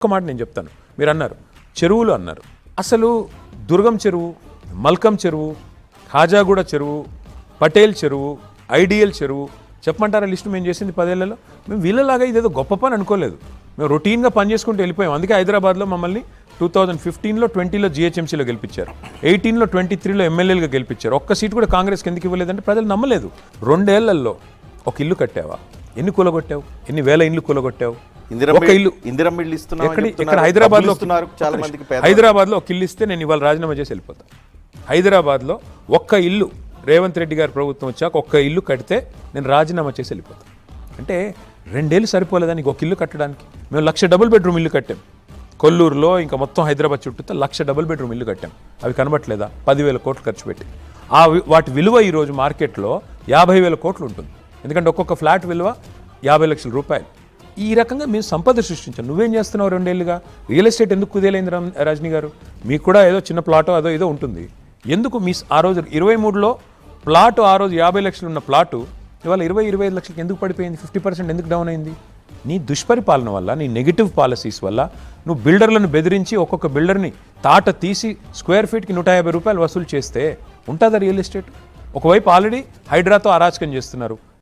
ఒక్క మాట నేను చెప్తాను. మీరు అన్నారు చెరువులు అన్నారు. అసలు దుర్గం చెరువు మల్కం చెరువు ఖాజాగూడ చెరువు పటేల్ చెరువు ఐడియల్ చెరువు చెప్పమంటారా లిస్టు మేము చేసింది పదేళ్ళలో? మేము వీళ్ళలాగా ఇదేదో గొప్ప పని అనుకోలేదు. మేము రొటీన్గా పని చేసుకుంటూ వెళ్ళిపోయాం. అందుకే హైదరాబాద్లో మమ్మల్ని టూ థౌజండ్ ఫిఫ్టీన్లో ట్వంటీలో జిహెచ్ఎంసీలో గెలిపించారు. ఎయిటీన్లో ట్వంటీ త్రీలో ఎమ్మెల్యేలుగా గెలిపించారు. ఒక్క సీట్ కూడా కాంగ్రెస్ ఎందుకు ఇవ్వలేదంటే ప్రజలు నమ్మలేదు. రెండేళ్ళలో ఒక ఇల్లు కట్టావా? ఎన్ని కూలగొట్టావు? ఎన్ని వేల ఇల్లు కూలగొట్టావు? ఒక ఇల్లు. ఇక్కడ హైదరాబాద్లో చాలా మందికి హైదరాబాద్లో ఒక ఇల్లు ఇస్తే నేను ఇవాళ రాజీనామా చేసి వెళ్ళిపోతా. హైదరాబాద్లో ఒక్క ఇల్లు రేవంత్ రెడ్డి గారి ప్రభుత్వం వచ్చాక ఒక్క ఇల్లు కడితే నేను రాజీనామా చేసి వెళ్ళిపోతా. అంటే రెండేళ్ళు సరిపోలేదా నీకు ఒక ఇల్లు కట్టడానికి? మేము లక్ష డబుల్ బెడ్రూమ్ ఇల్లు కట్టాం. కొల్లూరులో ఇంకా మొత్తం హైదరాబాద్ చుట్టూ లక్ష డబుల్ బెడ్రూమ్ ఇల్లు కట్టాం. అవి కనబట్లేదా పదివేల కోట్లు ఖర్చు పెట్టి. ఆ వాటి విలువ ఈరోజు మార్కెట్లో యాభై వేల కోట్లు ఉంటుంది. ఎందుకంటే ఒక్కొక్క ఫ్లాట్ విలువ యాభై లక్షల రూపాయలు. ఈ రకంగా మేము సంపద సృష్టించాం నువ్వేం చేస్తున్నావు రెండేళ్ళుగా? రియల్ ఎస్టేట్ ఎందుకు కుదేలైంది రజనీ గారు? మీకు కూడా ఏదో చిన్న ప్లాటో అదో ఏదో ఉంటుంది. ఎందుకు మీ ఆ రోజు ఇరవై మూడులో ప్లాటు ఆ రోజు యాభై లక్షలు ఉన్న ప్లాటు ఇవాళ ఇరవై ఇరవై ఐదు లక్షలకి ఎందుకు పడిపోయింది? ఫిఫ్టీ పర్సెంట్ ఎందుకు డౌన్ అయింది? నీ దుష్పరిపాలన వల్ల నీ నెగిటివ్ పాలసీస్ వల్ల నువ్వు బిల్డర్లను బెదిరించి ఒక్కొక్క బిల్డర్ని తాట తీసి స్క్వేర్ ఫీట్కి నూట యాభై రూపాయలు వసూలు చేస్తే ఉంటుందా రియల్ ఎస్టేట్? ఒకవైపు ఆల్రెడీ హైడ్రాతో అరాచకం చేస్తున్నారు.